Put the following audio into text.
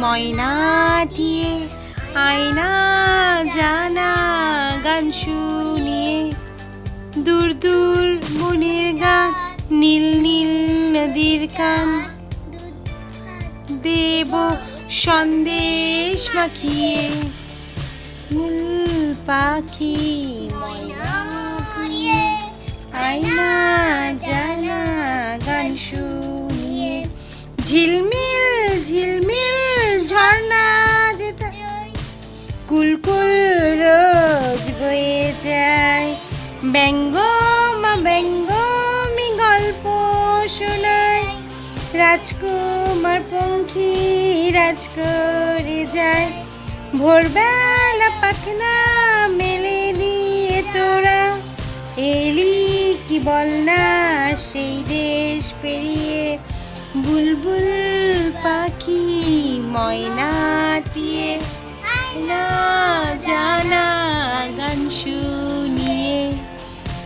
ময়নাটিয়ে আয়না জানা গান শুনিয়ে দূর দূর মনের গান নীল নীল নদীর কান দেব সন্দেশ মাখিয়ে নীল পাখি ময়না আয়না জানা গান শুনিয়ে ঝিলমিল কুলকুল রোজ বয়ে যায়। ব্যঙ্গ মা ব্যঙ্গ ব্যঙ্গমি গল্প শোনায় রাজকুমার পঙ্খী রাজ করে যায়। ভোরবেলা পাখনা মেলে দিয়ে তোরা। এলি কি বল না সেই দেশ পেরিয়ে। বুলবুল পাখি ময়নাটিয়ে না জানা গান শুনি।